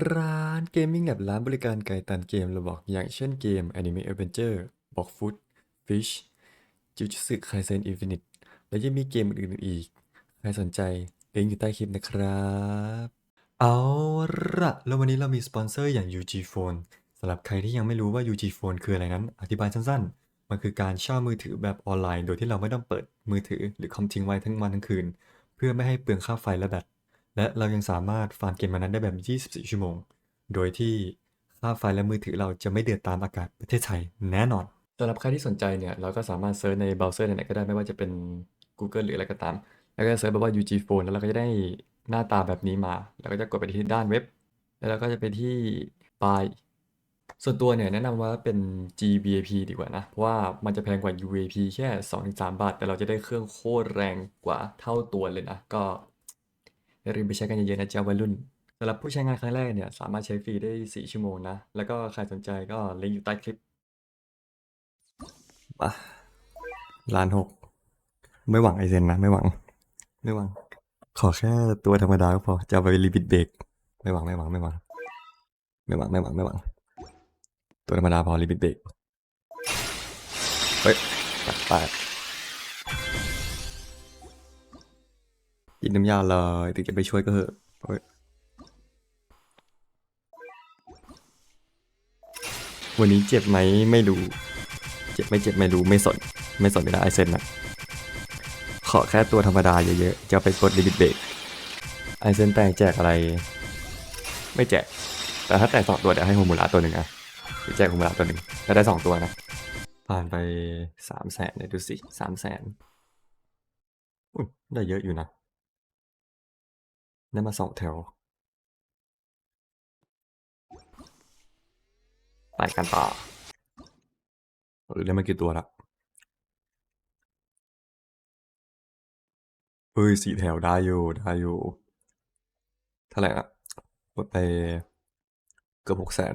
ร้านเกมมิ่งแบบร้านบริการไก่ตันเกมเราบอกอย่างเช่นเกม Anime Adventure บอกฟุต Fish จิวจิสึไคเซนอินฟินิตและยังมีเกมอื่นๆอีก ใครสนใจลิงก์อยู่ใต้คลิปนะครับ เอาละแล้ววันนี้เรามีสปอนเซอร์อย่าง UG Phone สำหรับใครที่ยังไม่รู้ว่า UG Phone คืออะไรนั้น อธิบายสั้นๆ มันคือการเช่ามือถือแบบออนไลน์ โดยที่เราไม่ต้องเปิดมือถือหรือคอมทิ้งไว้ทั้งวันทั้งคืน เพื่อไม่ให้เปลืองค่าไฟและแบต และเรายังสามารถฟาร์มเกมมันนั้นได้แบบ 24 ชั่วโมง โดยที่ค่าไฟและมือถือเราจะไม่เดือดตามอากาศประเทศไทยแน่นอนสำหรับใครที่สนใจเนี่ย เราก็สามารถเซิร์ชในเบราว์เซอร์ไหนก็ได้ไม่ว่าจะเป็น Google หรืออะไรก็ตาม แล้วก็เซิร์ชแบบว่า UG Phone แล้วเราก็จะได้หน้าตาแบบนี้มา แล้วก็จะกดไปที่ด้านเว็บ แล้วเราก็จะไปที่ Buy ส่วนตัวเนี่ยแนะนำว่าเป็น GBAP ดีกว่านะ เพราะว่ามันจะแพงกว่า UAP แค่ 2-3 บาท แต่เราจะได้เครื่องโคตรแรงกว่าเท่าตัวเลยนะ ก็ อย่าลืมไปใช้กันเยอะๆนะจ๊ะวัยรุ่นสำหรับผู้ใช้งานครั้งแรกเนี่ย สามารถใช้ฟรีได้ 4 ชั่วโมงนะ แล้วก็ใครสนใจก็ลิงก์อยู่ใต้คลิปมาล้านหก ไม่หวังไอเซนนะ ไม่หวัง ไม่หวัง ขอแค่ตัวธรรมดาก็พอ จะเอาไปลิมิตเบรกไม่หวังไม่หวังไม่หวัง ไม่หวังไม่หวังไม่หวัง ตัวธรรมดาพอลิมิตเบรกเฮ้ยตัดไป กินน้ำยาเลยถึงจะไปช่วยก็เหอะวันนี้เจ็บไหมไม่รู้ เจ็บไม่เจ็บไม่รู้ไม่สน ไม่สนไม่ได้ไอเซนนะขอแค่ตัวธรรมดาเยอะๆ จะไปกดลิมิตเบรกไอเซนแตกแจกอะไร ไม่แจก แต่ถ้าแตกสองตัวเดี๋ยวให้โฮมูระตัวหนึ่งอะแจกโฮมูระตัวหนึ่งแล้วได้สองตัวนะ ผ่านไปสามแสนเนี่ยดูสิสามแสนได้เยอะอยู่นะ ได้มาสองแถว ไปกันต่อหรือได้มากี่ตัวละเฮ้ยสี่แถวได้อยู่ได้อยู่เท่าไหร่นะหมดไปเกือบหกแสน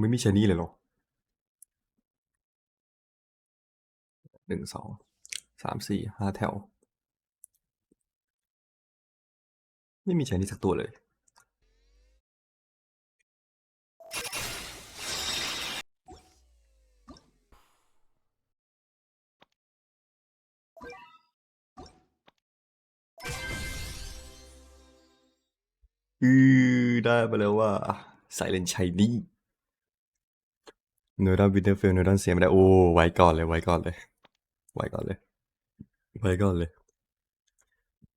ไม่มีชนี่เลยเหรอหนึ่งสองสามสี่ห้าแถว ไม่มีชนี่สักตัวเลย อือได้มาแล้วว่าไซเลนชัยนี่ เนดอนวินเทอร์เฟลเนดอนเสียไม่ได้โอ้ไว้ก่อนเลยไว้ก่อนเลย ไว้ก่อนเลย ไว้ก่อนเลย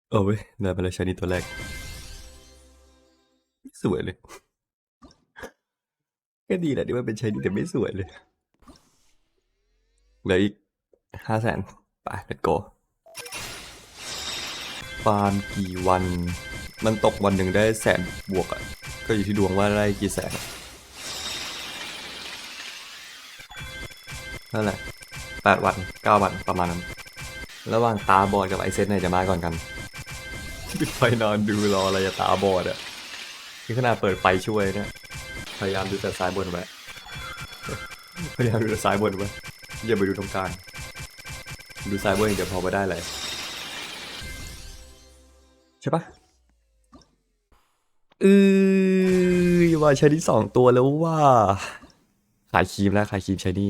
เออเว้ได้มาแล้วชานีตัวแรกสวยเลยก็ดีแหละที่ว่าเป็นชานีแต่ไม่สวยเลยเหลืออีกห้าแสนไป let's go ฟาร์มกี่วัน มันตกวันหนึ่งได้แสนบวกอะ่ะ ก็อยู่ที่ดวงว่าได้กี่แสน นั่นแหละแปดวันเก้าวันประมาณนั้น ระหว่างตาบอดกับไอเซนไหนจะมาก่อนกันปิดไฟนอนดูรออะไรจะตาบอดอะ่ะนี่ขนาดเปิดไฟช่วยเนี่ยพยายามดูแต่ซ้ายบนไว้พยายามดูแต่ซ้ายบนไว้อย่าไปดูตรงกลางดูซ้ายบนอย่างเดียวพอไม่ได้เลยใช่ปะเออว่าใช้นี่สองตัวแล้วว่า ขายครีมแล้วขายครีมใช้นี่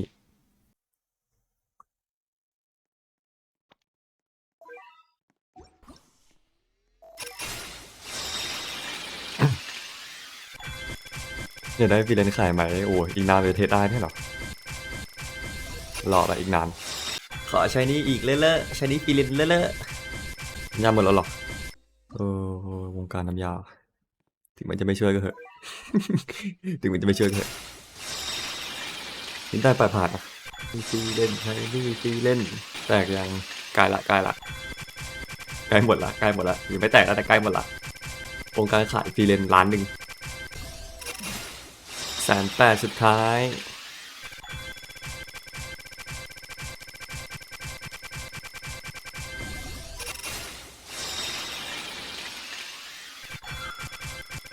เนี่ยได้ฟรีแลนซ์ขายไหมโอ้ยอีกนานเลยเทสได้ไม่หรอรอไปอีกนาน ขอใช้นี่อีกเล่อะๆใช้นี่ฟรีแลนซ์เล่อะๆยาหมดแล้วหรอเออวงการน้ำยา ถึงมันจะไม่ช่วยก็เถอะ ถึงมันจะไม่ช่วยก็เถอะทิ้งได้ปลายผ่านอะมีฟรีเล่นใช้นี่ฟรีเล่น แตกยังใกล้ละใกล้ละใกล้หมดละใกล้หมดละยังไม่แตกแล้วแต่ใกล้หมดละวงการขายฟรีเล่นล้านหนึ่ง แสนแปดสุดท้าย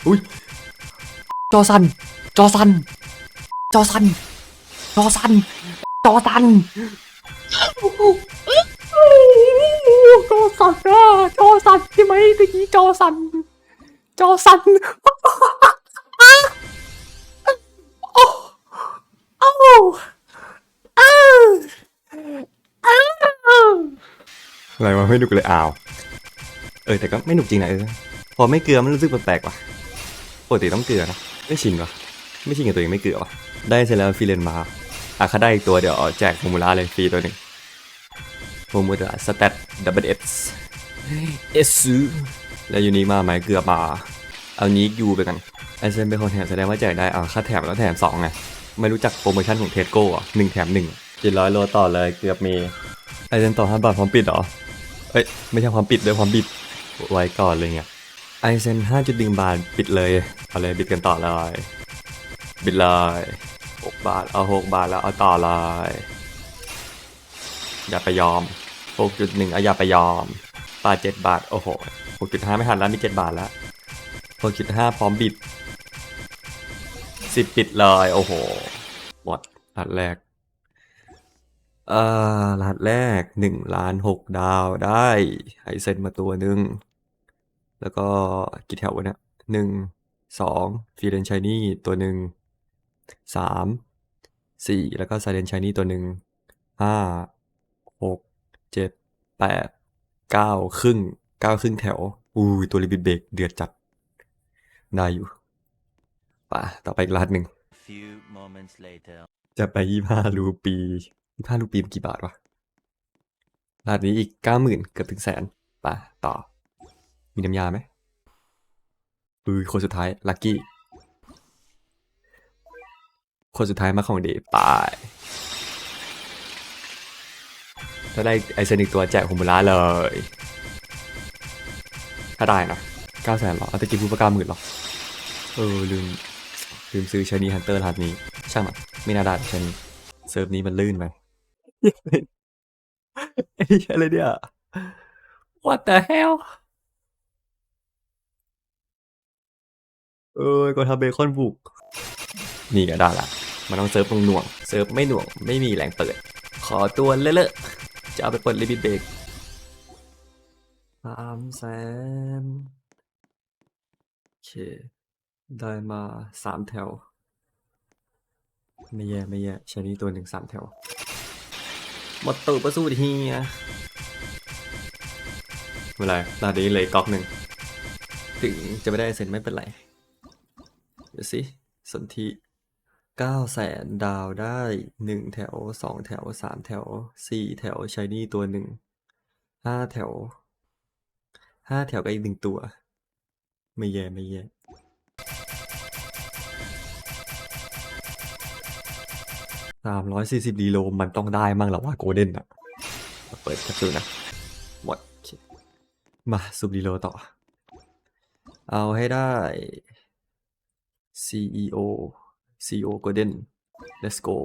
อุ้ย จอสัน จอสัน จอสัน จอสัน จอสัน จอสันอะจอสันใช่ไหมตะกี้จอสัน จอสัน อะไรวะไม่หนุกเลยอ้าว เออแต่ก็ไม่หนุกจริงนะเออพอไม่เกลือมันรู้สึกแปลกๆว่ะปกติต้องเกลือนะไม่ชินว่ะไม่ชินกับตัวเองไม่เกลือว่ะได้เสร็จแล้วฟรีเลนมาอะถ้าได้อีกตัวเดี๋ยวเอาแจกฟอร์มูล่าเลยฟรีตัวหนึ่งฟอร์มูล่าสเตตดับเบิลเอสเอสซูแล้วยูนิคมาไหมเกลือมา เอานี้ยูไปกันไอเซนเป็นคนแถมแสดงว่าแจกได้เอาค่าแถมแล้วแถมสองไงไม่รู้จักโปรโมชั่นของเทสโก้อะหนึ่งแถมหนึ่งเจ็ดร้อยโลต่อเลยเกือบมีไอเซนต่อห้าบาทพร้อมปิดเหรอ เอ้ย ไม่ใช่ความปิดด้วยความบิด ไว้ก่อนเลยเนี่ยไอเซนห้าจุดหนึ่งบาทปิดเลย เอาเลยบิดกันต่อเลยบิดเลยหกบาท เอาหกบาทแล้วเอาต่อเลย อย่าไปยอมหกจุดหนึ่งเอาอย่าไปยอมบาทเจ็ดบาท โอ้โหหกจุดห้าไม่ทันแล้วมีเจ็ดบาทแล้วหกจุดห้าพร้อมบิดสิบปิดเลย โอ้โห หมดอันแรก อ่อรหัสแรกหนึ่งล้านหกดาวได้ไอเซนมาตัวหนึ่ง แล้วก็กี่แถววะเนี่ยหนึ่งสองฟีเรนชายนี่ตัวหนึ่งสามสี่แล้วก็ไซเรนชายนี่ตัวหนึ่งห้าหกเจ็ดแปดเก้าครึ่งเก้าครึ่งแถวอุ้ยตัวรีบิดเบรกเดือดจัด ได้อยู่ป่ะต่อไปอีกรหัสหนึ่ง Few moments later. จะไปยี่ห้ารูปี ยี่ห้ารูปีมกี่บาทวะรหัสนี้อีกเก้าหมื่นเกือบถึงแสนป่ะต่อ มีน้ำยาไหมอือคนสุดท้าย ลัคกี้ คนสุดท้ายมาของเดย์ไปถ้าได้ไอเซนอีกตัวแจกฮุมุระเลย ถ้าได้นะเก้าแสนหรอเอาตะกี้พูดว่าเก้าหมื่นหรอ เออ ลืม ลืมซื้อชานีฮันเตอร์รหัสนี้ ช่างมันไม่น่าได้ชานีเซิร์ฟนี้มันลื่นไป ไอ้เหี้ยอะไรเนี่ย What the hell เอ้ยก็ทำเบคอนบุก นี่ก็ได้ละ มันต้องเซิร์ฟหน่วงๆเซิร์ฟไม่หน่วง ไม่มีแรงเปิด ขอตัวเลอะๆ จะเอาไปเปิดลิบิเบรกสามแสนโอเค ได้มาสามแถว ไม่แย่ ไม่แย่ใช้นี่ตัวหนึ่งสามแถว หมดตูดประสูทีอะไม่เป็นไรลาดีเลยก๊อกหนึ่ง ถึงจะไม่ได้เซ็นไม่เป็นไร เดี๋ยวสิสนธิเก้าแสนดาวได้หนึ่งแถวสองแถวสามแถวสี่แถวใช้นี่ตัวหนึ่งห้าแถวห้าแถวก็อีกหนึ่งตัว ไม่แย่ไม่แย่ สามร้อยสี่สิบดีโลมันต้องได้มั่งแล้วว่าโกลเด้นอะเปิดแคปซูลนะ หมด มาสูบดีโลต่อ เอาให้ได้ CEO CEO Golden Let's go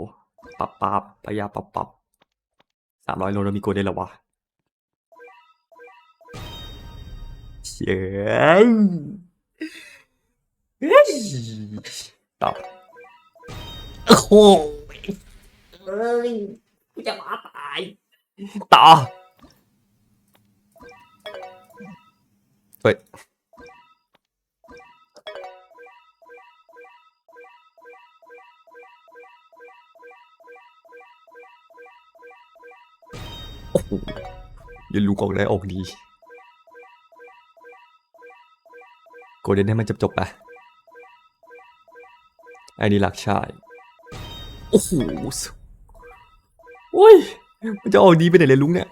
ปับปับปยาปับปับสามร้อยโลแล้วมีโกลเด้นแล้ววะเย้ยเฮ้ยต่อโอ้ เอ้ยกูจะมาตาย ต่อ เฮ้ย โอ้โหย่ารู้กองได้ออกดีโกลเด้นให้มันจบจบๆไปไอ้นี่หลักชาย โอ้โหส อ้ย มันจะออกดีไปไหนเลยลุงเนี่ย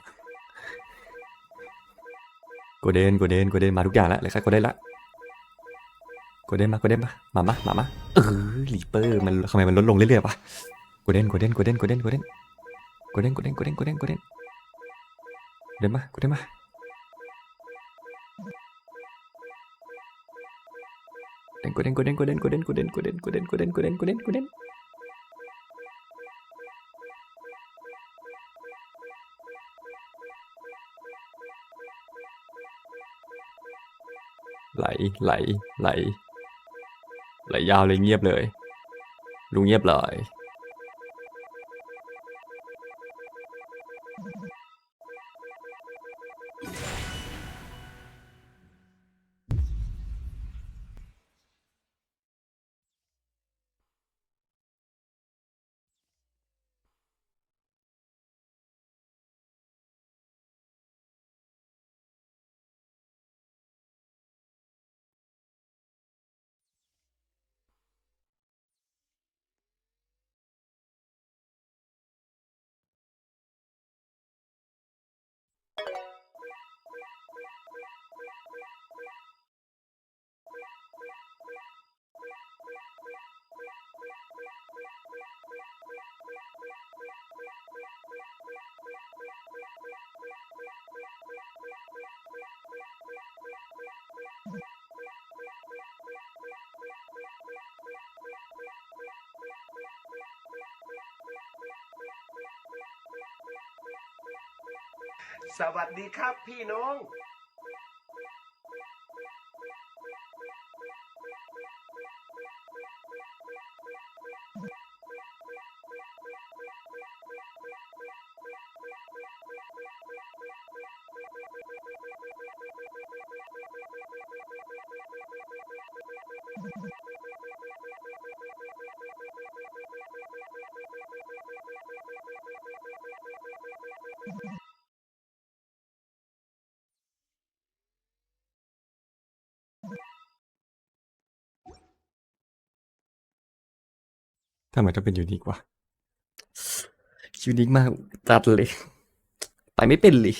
กลเดนกลเดนกลเดนมาทุกอย่างแล้วเลยครับกลเด้นละกลเดนมากลเดนมามามามามาเออลีเปอร์มันทำไมมันลดลงเรื่อยๆปะกลเดนกลเดนกลเดนกลเดนกลเดนกลเดนกลเดนกลเดนกลเดนกลเดนเดินมากลเดนมากลเด้นโกลเด้นกลเด้นกลเด้นกลเด้นกลเด้นกลเด้นกลเด้นกลเด้นกลเด้นกลเด้น ไหลไหลไหลไหลยาวเลยเงียบเลยลุงเงียบเลย สวัสดีครับพี่น้อง ทำไมต้องเป็นยูนิควะยูนิคมากจัดเลย ไปไม่เป็นเลย